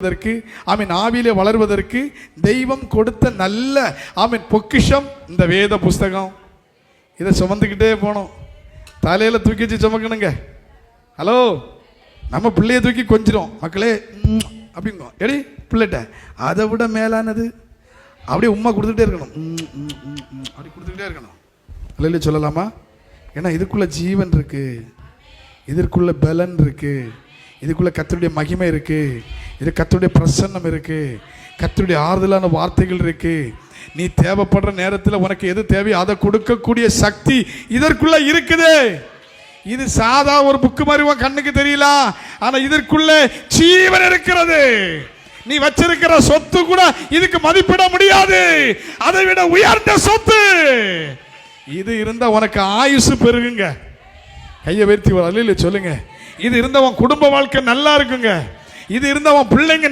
வளர்வதற்கு ஆமீன் ஆவியிலே வளர்வதற்கு தெய்வம் கொடுத்த நல்ல ஆமீன் பொக்கிஷம் இந்த வேத புஸ்தகம். இதை சுமந்துக்கிட்டே போகணும். தலையில் தூக்கி வச்சு சுமக்கணுங்க. ஹலோ? நம்ம பிள்ளைய தூக்கி கொஞ்சிரும். மக்களே ம், அப்படிங்க. எடி பிள்ளைகிட்ட அதை விட மேலானது. அப்படியே உம்மா கொடுத்துட்டே இருக்கணும். ம், ம், ம், ம், அப்படி கொடுத்துக்கிட்டே இருக்கணும். அல்லையில சொல்லலாமா? ஏன்னா இதுக்குள்ள ஜீவன் இருக்கு. இதற்குள்ள பலன் இருக்கு. இதுக்குள்ள கத்தருடைய மகிமை இருக்குது இது கத்தருடைய பிரசன்னம் இருக்கு. கத்தருடைய ஆறுதலான வார்த்தைகள் இருக்கு. நீ தேவைப்படுற நேரத்தில் உனக்கு எது தேவையோ அதை கொடுக்கக்கூடிய சக்தி இதற்குள்ள இருக்குது. இது சாதா ஒரு புக்கு மாதிரி உன் கண்ணுக்கு தெரியல. ஆனா இதற்குள்ள ஜீவன் இருக்கிறது. நீ வச்சிருக்கிற சொத்து கூட இதுக்கு மதிப்பிட முடியாது. அதை விட உயர்ந்த சொத்து. இது இருந்தா உனக்கு ஆயுசு பெருகுங்க. கையை உயர்த்தி ஒரு அல்லையில சொல்லுங்க. இது இருந்தவன் குடும்ப வாழ்க்கை நல்லா இருக்குங்க. இது இருந்தவன் பிள்ளைங்க